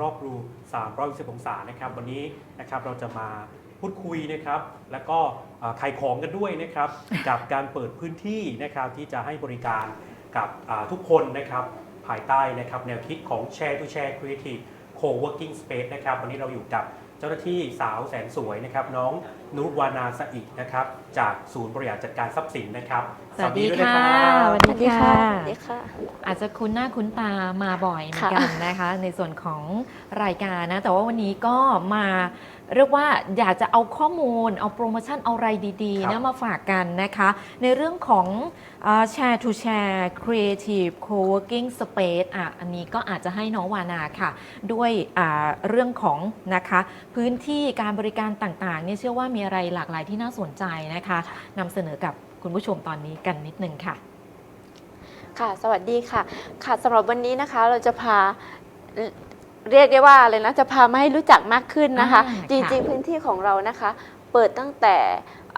รอบรู 360 องศานะครับวันนี้นะครับเราจะมาพูดคุยนะครับ แล้วก็ขายของกันด้วยนะครับ กับการเปิดพื้นที่นะครับที่จะให้บริการกับทุกคนนะครับภายใต้นะครับแนวคิดของ Share to Share Creative Co-working Space นะครับวันนี้เราอยู่กับ เจ้าหน้าที่สาวแสนสวยนะครับน้องนุรวานาสอินะครับจากศูนย์บริหารจัดการทรัพย์สินนะครับสวัสดีด้วยค่ะนะครับสวัสดีค่ะ สวัสดีค่ะ อาจจะคุ้นหน้าคุ้นตามาบ่อยเหมือนค่ะกันนะคะ ในส่วนของรายการนะ แต่ว่าวันนี้ก็มา เรียกว่าอยากจะเอาข้อมูล เอาโปรโมชั่นเอาอะไรดีครัๆบนะมาฝากกันนะคะ ในเรื่องของแชร์ to share creative co-working space อะอันนี้ก็อาจจะให้น้องวานาค่ะ ด้วยอ่าเรื่องของนะคะพื้นที่การบริการต่างๆเนี่ยเชื่อว่ามีอะไรหลากหลายที่น่าสนใจนะคะนำเสนอกับคุณผู้ชมตอนนี้กันนิดนึงค่ะ ค่ะ สวัสดีค่ะ ค่ะสำหรับวันนี้นะคะเราจะพา เอ่อเรียกได้ว่าอะไรนะจะพามาให้รู้จักมากขึ้นนะคะ อ่าจริง ค่ะๆ พื้นที่ของเรานะคะ เปิดตั้งแต่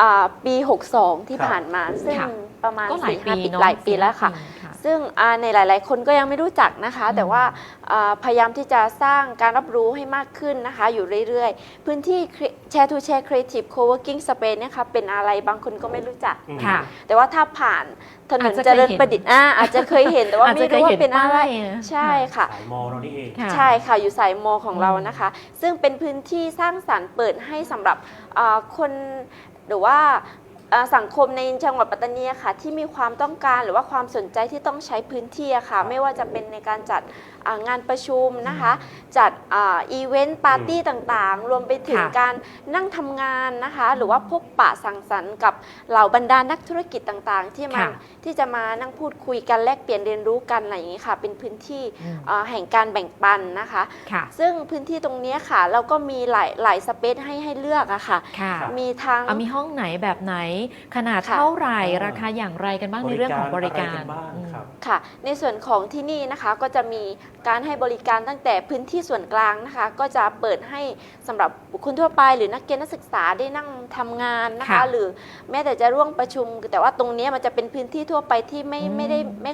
อ่าปี 62 ที่ครับผ่านมา ซึ่งค่ะ ประมาณก็หลายสี่ปีห้าปีเนาะหลายปีแล้วค่ะสี่ห้าปีซึ่งอ่าในหลาย ๆ คนก็ยังไม่รู้จักนะคะอืมแต่ว่าอ่าพยายามที่จะสร้างการรับรู้ให้มากขึ้นนะคะ อยู่เรื่อย ๆ พื้นที่ Share to Share Creative Co-working Space เนี่ยค่ะเป็นอะไรบางคนก็ไม่รู้จักอืมค่ะ แต่ว่าถ้าผ่านถนอาจนจะเจริญเคยเห็นประดิษฐ์อ่าอาจจะเคยเห็นแต่ว่าอาจไม่จะเคยรู้ว่าเห็นเป็นอะไรป้ายนะใช่ค่ะ สายมอเรานี่เองค่ะใช่ค่ะ อยู่สายโมของเราอืมนะคะ ซึ่งเป็นพื้นที่สร้างสรรค์เปิดให้สำหรับอ่าคนหรือว่าอ่า สังคมในจังหวัดปัตตานีค่ะที่มีความต้องการหรือว่าความสนใจที่ต้องใช้พื้นที่ค่ะไม่ว่าจะเป็นในการจัดงานประชุมนะคะ จัดอีเวนต์ปาร์ตี้ต่างๆ รวมไปถึงค่ะการนั่งทำงานนะคะ หรือว่าพบปะสังสรรค์กับเหล่าบรรดานักธุรกิจต่างๆ ที่มาค่ะที่จะมานั่งพูดคุยกันแลกเปลี่ยนเรียนรู้กันอะไรอย่างนี้ค่ะ เป็นพื้นที่อืมอ่าแห่งการแบ่งปันนะคะค่ะซึ่งพื้นที่ตรงเนี้ยค่ะ เราก็มีหลายหลายสเปซให้ให้เลือกอะค่ะค่ะมีทั้งเอามีห้องไหนแบบไหน ขนาดค่ะเท่าไหร่อ่าราคาอย่างไรกันบ้างในเรื่องของบริการอะไนบ้างอืมครับค่ะ ในส่วนของที่นี่นะคะก็จะมี การให้บริการตั้งแต่พื้นที่ส่วนกลางนะคะ ก็จะเปิดให้สำหรับบุคคลทั่วไป หรือนักเรียนนักศึกษาได้นั่งทำงานนะคะค่ะหรือแม้แต่จะร่วมประชุม แต่ว่าตรงเนี้ยมันจะเป็นพื้นที่ทั่วไปที่ไม่อืมไม่ได้ไม่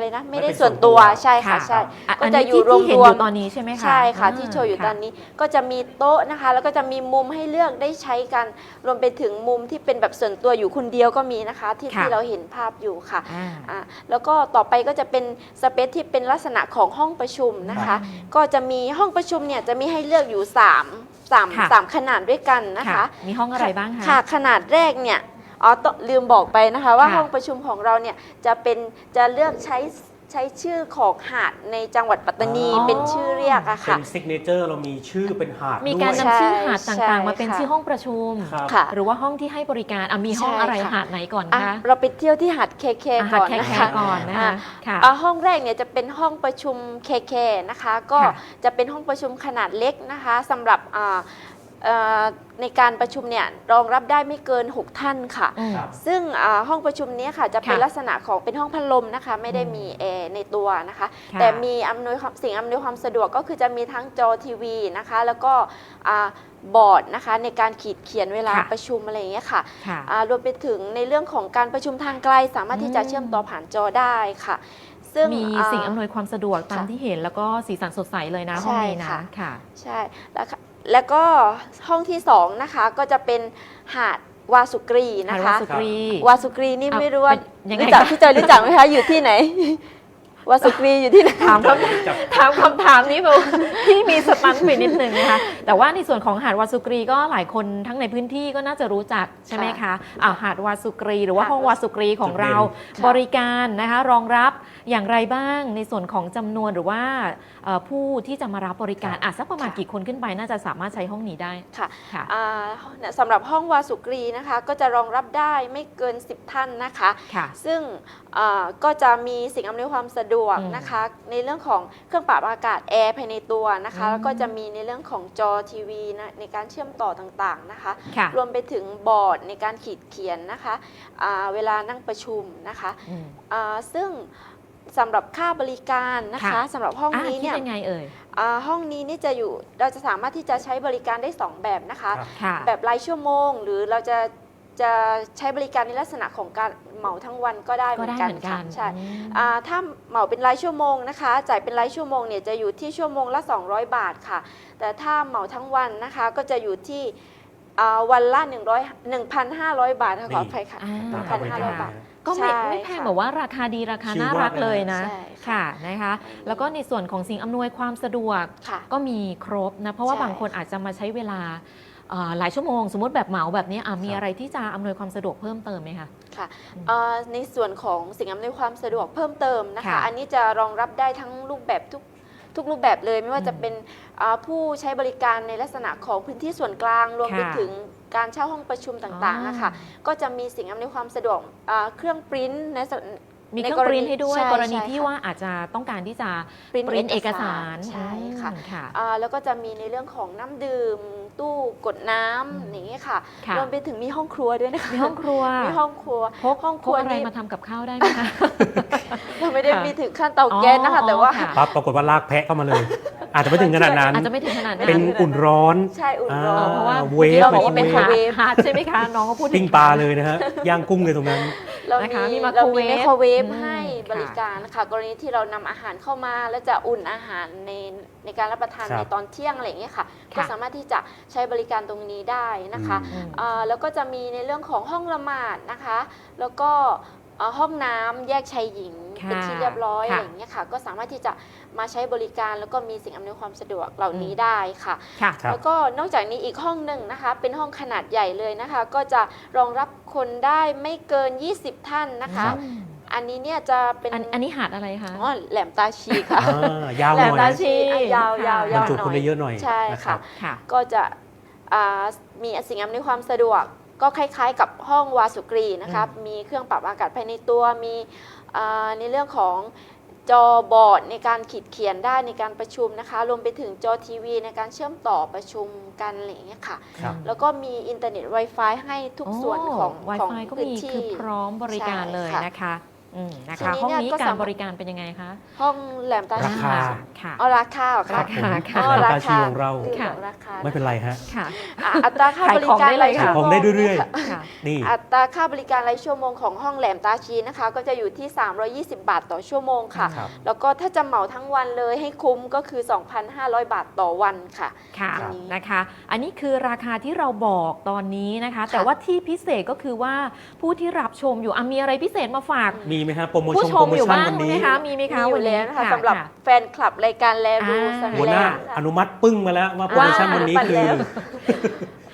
อะไรนะไม่ไม่ได้เป็นส่วนตัวส่วนตัวใช่ค่ะใช่อะก็อันจะนี้อยู่ที่ที่เห็นรวมๆอยู่ตอนนี้ใช่ไหมคะใช่ค่ะาที่โชว์อยู่ค่ะตอนนี้ก็จะมีโต๊ะนะคะ แล้วก็จะมีมุมให้เลือกได้ใช้กันรวมไปถึงมุมที่เป็นแบบส่วนตัวอยู่คนเดียวก็มีนะคะ ที่ค่ะที่เราเห็นภาพอยู่ค่ะอ่าอ่าแล้วก็ต่อไปก็จะเป็นสเปซที่เป็นลักษณะของห้องประชุมนะคะอืมก็จะมีห้องประชุมเนี่ยจะมีให้เลือกอยู่3 3ค่ะ3ขนาดด้วยกันนะคะ มีห้องอะไรบ้างคะค่ะขนาดแรกเนี่ย อ๋อต้องลืมบอกไปนะคะว่าค่ะ ห้องประชุมของเราเนี่ยจะเป็นจะเลือกใช้ใช้ชื่อของหาดในจังหวัดปัตตานีอ๋อ เป็นชื่อเรียกอะเป็ค่ะ นซิกเนเจอร์เรามีชื่อเป็นหาดมีด้วยการใช่นำชื่อหาดใช่ต่างๆ มาเป็นค่ะชื่อห้องประชุม ครับ ค่ะ หรือว่าห้องที่ให้บริการอะมีห้องใช่อะไรค่ะ หาดไหนก่อนอะคะเราไปเที่ยวที่หาดเคเคอะหาก่ดอนแค่นะแค่คะ ก่อนนะคะอะค่ะ อะห้องแรกเนี่ยจะเป็นห้องประชุมเคเคนะคะ ก็ค่ะจะเป็นห้องประชุมขนาดเล็กนะคะสำหรับอ่าเอ่อ ในการประชุมเนี่ยรองรับได้ไม่เกิน 6 ท่านค่ะ อืม ครับ ซึ่งอ่าห้องประชุมนี้ค่ะจะเป็นค่ะลักษณะของเป็นห้องพัดลมนะคะ ไม่ได้อืมมีแอร์ในตัวนะคะ ค่ะ แต่มีอำนวยความสิ่งอำนวยความสะดวกก็คือจะมีทั้งจอทีวีนะคะ แล้วก็อ่าบอร์ดนะคะในการขีดเขียนเวลาค่ะ ประชุมอะไรอย่างเงี้ยค่ะค่ะ อ่ารวมไปถึงในเรื่องของการประชุมทางไกล สามารถที่จะอืม เชื่อมต่อผ่านจอได้ค่ะ ซึ่งมีอ่า สิ่งอำนวยความสะดวกตามค่ะที่เห็นแล้วก็สีสันสดใสเลยนะใช่ห้องนี้นะค่ะ ค่ะ ใช่แล้วค่ะ แล้วก็ห้องที่สองนะคะก็จะเป็นหาดวาสุกรีนะหาดคะวาสุกรี วาสุกรีนี่อะไม่รู้ว่าเป็นยังไงรู้จักคะ พี่จอยรู้จักไหมคะ อยู่ที่ไหน วาสุกรีอยู่ที่ไหนถามคำจับถามคำถามนี้แบบที่มีสตันไปนิดนึงนะคะแต่ว่าในส่วนของหาดวาสุกรีก็หลายคนทั้งในพื้นที่ก็น่าจะรู้จักใช่ไหมคะอ่าหาดวาสุกรี หรือว่าค่ะห้องวาสุกรีของเราค่ะบริการนะคะรองรับอย่างไรบ้างในส่วนของจำนวนหรือว่าเอ่อผู้ที่จะมารับบริการอะสักประมาณกี่คนขึ้นไปน่าจะสามารถใช้ห้องนี้ได้ค่ะค่ะอ่าเนี่ยสำหรับห้องวาสุกรีนะคะก็จะรองรับได้ไม่เกิน 10 ท่านนะคะค่ะซึ่งอ่าก็จะมีสิ่งอำนวยความสะดวกอืมนะคะ ในเรื่องของเครื่องปรับอากาศแอร์ภายในตัวนะคะอืมแล้วก็จะมีในเรื่องของจอทีวีนะในการเชื่อมต่อต่างๆนะคะค่ะรวมไปถึงบอร์ดในการขีดเขียนนะคะอ่าเวลานั่งประชุมนะคะอืมอ่าซึ่งสำหรับค่าบริการนะคะค่ะสำหรับห้องอะนี้คิดเนี่ยยังไงเอ่ยอ่าห้องนี้นี่จะอยู่เราจะสามารถที่จะใช้บริการได้ 2 แบบนะคะครับค่ะแบบรายชั่วโมง หรือเราจะ จะใช้บริการในลักษณะของการเหมาทั้งวันก็ได้เหก็มือได้นกันเหมือนกัค่ะนใช่อืมอ่าถ้าเหมาเป็นรายชั่วโมงนะคะ จ่ายเป็นรายชั่วโมงเนี่ยจะอยู่ที่ชั่วโมงละ 200 บาทค่ะ แต่ถ้าเหมาทั้งวันนะคะก็จะอยู่ที่อ่าวันละ100 1,500 บาทค่ะขออภัยค่ะอ่าราคาบริการ1,500 บาทนะก็ไม่ใช่ไม่แพงค่ะแบบว่าราคาดีราคาชิลน่ามากรักเลยนะใช่ค่ะค่ะนะคะ แล้วก็ในส่วนของสิ่งอำนวยความสะดวกค่ะก็มีครบนะ เพราะว่าใช่บางคนอาจจะมาใช้เวลาเอ่อ หลายชั่วโมง สมมติแบบเหมาแบบนี้อะมีครับอะไรที่จะอำนวยความสะดวกเพิ่มเติมไหมคะค่ะเอ่อในส่วนของสิ่งอำนวยความสะดวกเพิ่มเติมนะคะค่ะอันนี้จะรองรับได้ทั้งรูปแบบทุกทุกรูปแบบเลยไม่ว่าอืมจะเป็นอ่าผู้ใช้บริการในลักษณะของพื้นที่ส่วนกลางรวมไปค่ะถึงการเช่าห้องประชุมต่างๆนะคะก็จะมีสิ่งอำนวยความสะดวกอ่าเครื่องปริ้นในส่วนมีเคในรื่องกรปณีริ้นให้ด้วยใช่กรณีใช่ที่ค่ะว่าอาจจะต้องการที่จะปริ้นปริ้นเอกสารใช่ค่ะอืมค่ะอ่าแล้วก็จะมีในเรื่องของน้ำดื่ม ตู้กดน้อืมำอย่างนี้ยค่ะค่ะ รวมไปถึงมีห้องครัวด้วยนะคะมีห้องครัวมีห้องครัว พกห้องพครักวอะไรนี่ มาทำกับข้าวได้ไหมคะ เราไม่ได้ค่ะมีถึงขั้นเตาแก๊สนะคะ อ๋อแต่ว่า ค่ะ ปั๊บปรากฏว่าลากแพะเข้ามาเลย อาจจะไม่ถึงขนาดนั้น อาจจะไม่ถึงขนาดนั้นเป็นอุ่นร้อน ใช่อุ่นร้เอออน เพราะว่าเวฟ เราไมบอกว่าเป็นไมโครฮาร์เวดฟฮาร์ดใช่ไหมคะ น้องก็พูดถึงปิ้งปลาเลยนะฮะ ย่างกุ้งเลยตรงนั้น เรานะคะมีมีไมโครเราเวมีฟไมโครเวฟอืมให้ค่ะบริการนะคะกรณีที่เรานำอาหารเข้ามาแล้วจะอุ่นอาหารใน ในการรับประทานครับในตอนเที่ยงอะไรอย่างเงี้ยค่ะค่ะ ก็สามารถที่จะใช้บริการตรงนี้ได้นะคะอืมอ่าแล้วก็จะมีในเรื่องของห้องละหมาดนะคะ แล้วก็อ่าห้องน้ำแยกชายหญิงค่ะเป็นที่เรียบร้อยค่ะอะไรอย่างเงี้ยค่ะ ก็สามารถที่จะมาใช้บริการแล้วก็มีสิ่งอำนวยความสะดวกเหล่านี้ได้ค่ะค่ะครับแล้วก็นอกจากนี้อีกห้องหนึ่งนะคะ เป็นห้องขนาดใหญ่เลยนะคะ ก็จะรองรับคนได้ไม่เกิน 20 ท่านนะคะครับ อันนี้เนี่ยจะเป็นอันอันนี้หาดอะไรคะ อ๋อแหลมตาชีค่ะอ่ายาวแหหลน่มอยตานะชีอะยาวยาวค่ะบรยารวจุหน่คนอได้ยเยอะหน่อยใช่นะคค่ะรับค่ะ ก็จะอ่ามีสิ่งอำนวยความสะดวกก็คล้ายๆ กับห้องวาสุกรีนะคะอืมมีเครื่องปรับอากาศภายในตัวมีอ่าในเรื่องของจอบอร์ดในการขีดเขียนได้ในการประชุมนะคะรวมไปถึงจอทีวี ในการเชื่อมต่อประชุมกันอะไรอย่างเงี้ยค่ะ ครับ แล้วก็มีอินเทอร์เน็ต Wi-Fi ให้ทุกส่วนของโของ Wi-Fi ก็พื้นมีที่ คือพร้อมบริการเลยใช่ค่ะ นะคะ อืมนะทีคะนี้ห้องเนี่ยนี้ก็กาสารมารถบริการเป็นยังไงคะห้องแหลมตาราชีคาค่ะ อ๋อราคาเหรอครัคะบผมค่ะอ๋อแหลมราตาชีคาของเราลืมค่ะบอกราคาไม่เป็นไรฮะ ค่ะ อะอัตราค่าขายบริของการได้เลยรายค่ะชั่วของโมได้งเรื่อยนี่ค่ะค่ะ นี่ อัตราค่าบริการรายชั่วโมงของห้องแหลมตาชีนะคะ ก็จะอยู่ที่ 320 บาทต่อชั่วโมงค่ะ ครับ แล้วก็ถ้าจะเหมาทั้งวันเลยให้คุ้มก็คือ 2,500 บาทต่อวันค่ะ ค่ะครับ นะคะ อันนี้คือราคาที่เราบอกตอนนี้นะคะ แต่ว่าที่พิเศษก็คือว่าผู้ที่รับชมอยู่อะมีอะไรพิเศษมาฝาก มีไหมฮะโปรโมผู้ชั่นชโปรมโมอยู่ชั่นบ้างวันไหมนี้ คะมีไหมมีคะอวันยู่แล้นี้วนะคะสำหรับแฟนคลับรายการแลรูอ่า สหัวหน้าค่ะอนุมัติปึ้งมาแล้วว่าโปรโมชั่นวันนี้ว่าคือแล้ว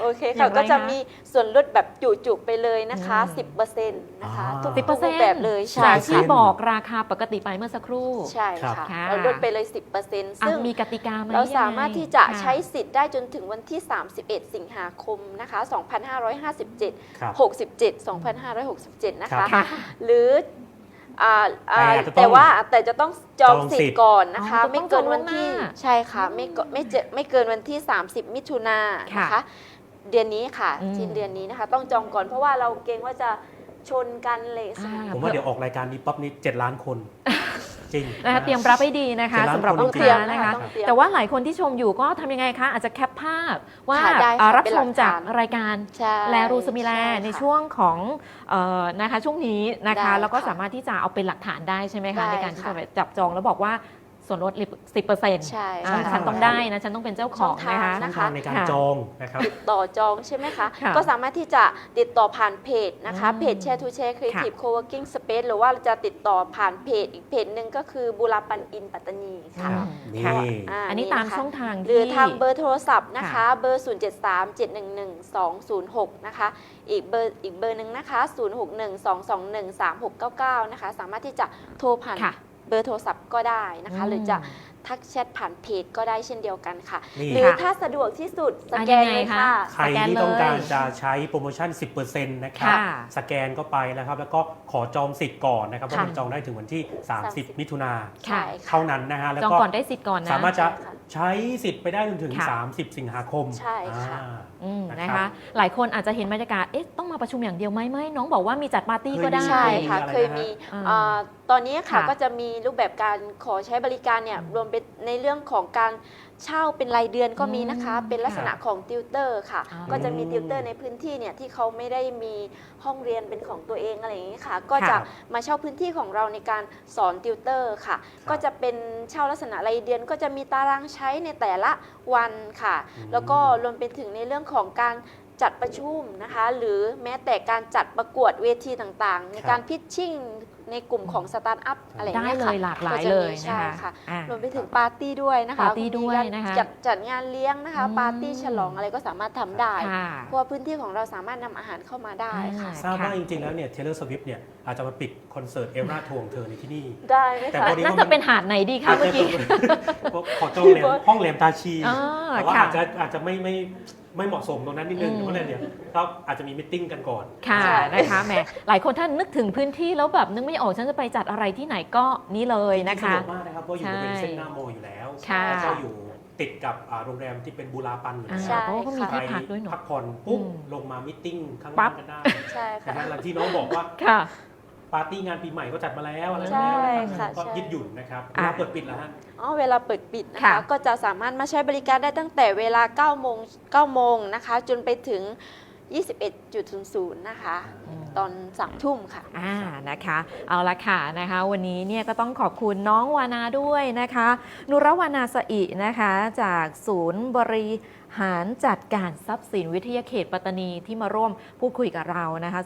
โอเคอย่าค่ะงไรก็จะคะมีส่วนลดแบบจุๆไปเลยนะคะ อืม 10%นะคะอ่า ทุกสิบเปอร์เซ็นรูปต์แบบเลยจาใช่กที่ค่ะบอกราคาปกติไปเมื่อสักครู่ ใช่ครับ ค่ะ ค่ะเราลดไปเลย 10%อะซึ่ง มีกติกาไหมเรายังไงสามารถที่จะค่ใช้สิทธิ์ได้จนถึงวันที่ 31 สิงหาคมนะคะ 2557 ครับ67 2567 นะครัคะบหรือ อ่าอ่าแต่อาจจะต้องแต่ว่าแต่จะต้องจองจองสิสิททธิ์ธิ์ก่อนนะคะ อ๋อต้องไม่เกินวันที่จองล่วงหน้าใช่ค่ะไม่ก็ไม่เจไม่เกินวันที่ 30 มิถุนายนค่ะนะคะ เดือนนี้ค่ะอืม สิ้นเดือนนี้นะคะ ต้องจองก่อนเพราะว่าเราเกรงว่าจะชนกันเลยอ่าผมว่าเดี๋ยวออกรายการนี้ปั๊บนี้7ล้านคน จริงนะคะเตรียมรับให้ดีนะคะเตรียมรับสำหรับคนลูกเตรียค้ามนะคะต้องเตรียมแต่ว่าหลายคนที่ชมอยู่ก็ทำยังไงคะ อาจจะแคปภาพว่าค่ะได้ค่ะอ่ารับเป็นชหลัมกจากฐานรายการใช่แลรูสมิแลช่ในค่ะช่วงของเออนะคะช่วงนี้นะคะได้แล้วก็ค่ะสามารถที่จะเอาเป็นหลักฐานได้ใช่ไหมคะได้ในการที่ค่ะจะไปจับจองแล้วบอกว่า ส่วนลดสิบเปอร์เซ็นต์ใช่ช่องทางฉันต้องได้นะ ฉันต้องเป็นเจ้าของช่องนะคะทางช่องนะคะทางในการค่ะจองนะครับ ติดต่อจองใช่ไหมคะ ค่ะก็สามารถที่จะติดต่อผ่านเพจนะคะ อืมเพจแชร์ทูแชร์ครีเอทีฟโคเวิร์กิ้งสเปซหรือว่าจะติดต่อผ่านเพจอีกเพจหนึ่งก็คือบุราปันอินปัตตานีค่ะครับอืมนี่ค่ะาอันนี้ตามะคะช่องทางหรือที่ทางเบอร์โทรศัพท์นะคะค่ะเบอร์ 0 7 3 7 1 1 2 0 6 นะคะ อีกเบอร์อีกเบอร์หนึ่งนะคะ 0 6 1 2 2 1 3 6 9 9 นะคะ สามารถที่จะโทรผ่านค่ะเบอร์โทรศัพท์ก็ได้นะคะ หรือจะ ทักแชทผ่านเพจก็ได้เช่นเดียวกันค่ะ นี่ หรือค่ะถ้าสะดวกที่สุดสอะแกนยังไงเลยคะค่ะ ใครสแกนที่ต้องการเลยจะใช้โปรโมชั่น 10%นะครับ ค่ะสแกนเข้าไปนะครับ แล้วก็ขอจองสิทธิ์ก่อนนะครับเพราะค่ะ มันจองได้ถึงวันที่ 30 30มิถุนาใช่เท่านั้นนะฮะ แล้วจองก็ก่อนได้สิทธิ์ก่อนนะสามารถจะใช่ค่ะใช้สิทธิ์ไปได้จนถึง ค่ะ 30 สิงหาคมใช่ค่ะ อ่า อืมนะนะครัคะบหลายคนอาจจะเห็นบรรยากาศเอ๊ะต้องมาประชุมอย่างเดียวไหมไม่น้องบอกว่ามีจัดปาร์ตี้ก็ได้ ใช่ค่ะอะไรนะฮะเคยมีอ่าเอ่อตอนนี้ค่ะค่ะ ก็จะมีรูปแบบการขอใช้บริการเนี่ยรวมเป็นในเรื่องของการเช่าเป็นรายเดือนก็มีนะคะอืมเป็นลักษณะของติวเตอร์ค่ะ อ๋อก็จะมีติวเตอร์ในพื้นที่เนี่ยที่เขาไม่ได้มีห้องเรียนเป็นของตัวเองอะไรอย่างนี้ค่ะ ก็จะครับมาเช่าพื้นที่ของเราในการสอนติวเตอร์ค่ะก็จะเป็นเช่าลักษณะรายเดือน ก็จะมีตารางใช้ในแต่ละวันค่ะ อืม แล้วก็รวมไปถึงในเรื่องของการจัดประชุมนะคะ หรือแม้แต่การจัดประกวดเวทีต่างๆ ในการพิชชิ่ง ในกลุ่มของสตาร์ทอัพอะไรอย่างได้เงี้ยเลค่ะยหลากหลายก็จะเลมียใช่นะคะค่ะ อะ รวมไปถึงปาร์ตี้ด้วยนะคะปาร์ตี้ด้วยมีกานะคะจัดจัดงานเลี้ยงนะคะ อืม ปาร์ตี้ฉลองอะไรก็สามารถทำได้ ค่ะ เพราะว่าพื้นที่ของเราสามารถนำอาหารเข้ามาได้ค่ะทราบว่าค่ะจริงๆแล้วเนี่ยเทเลอร์สวิฟเนี่ยอาจจะมาปิดคอนเสิร์ตเอลราทวงเธอในที่นี่ ได้ไหมแต่คะพอดีน่าจะเป็นหาดไหนดีคะเมื่อกี้เพราะขอจองแรมห้องแรมตาชีอ๋อแต่ว่าค่ะอาจจะอาจจะไม่ไม่ไม่เหมาะสมตรงนั้นนิดนึงอืม เพราะฉะนั้นเนี่ยก็อาจจะมีมิทติ้งกันก่อน ค่ะใช่ นะคะแหมหลายคนท่านนึกถึงพื้นที่แล้วแบบนึกไม่ออกฉันจะไปจัดอะไรที่ไหนก็นี่เลยนะคะสะดวกมากนะครับเพราะอยู่บริเวณเส้นหน้าโมอยู่แล้วค่ะแล้วก็อยู่ติดกับอ่าโรงแรมที่เป็นบูราปันอยู่อ่าแล้วใช่เพราะว่าเขามีค่ะที่พักด้วยเนาะพักผ่อนปุ๊บอืมลงมามิทติ้งข้างปั๊ล่าบ งกันได้ใช่นะค่ะ ฮะแล้วที่น้องบอกว่า ค่ะ ปาร์ตี้งานปีใหม่ก็จัดมาแล้วอะไรใช่แล้วนะครับค่ะก็ใช่ ยืดหยุ่นนะครับเวอะลาเปิดปิดแล้วฮะ อ๋อเวลาเปิดปิดนะค่ะ คะก็จะสามารถมาใช้บริการได้ตั้งแต่เวลา9โมง9โมงนะคะ จนไปถึง 21.00 นะคะ ตอน3ทุ่มค่ะ อ่านะคะ เอาละค่ะนะคะ วันนี้เนี่ยก็ต้องขอบคุณน้องวานาด้วยนะคะ นุรวานาสอินะคะ จากศูนย์บริหารจัดการทรัพย์สินวิทยาเขตปัตตานีที่มาร่วมพูดคุยกับเรานะคะ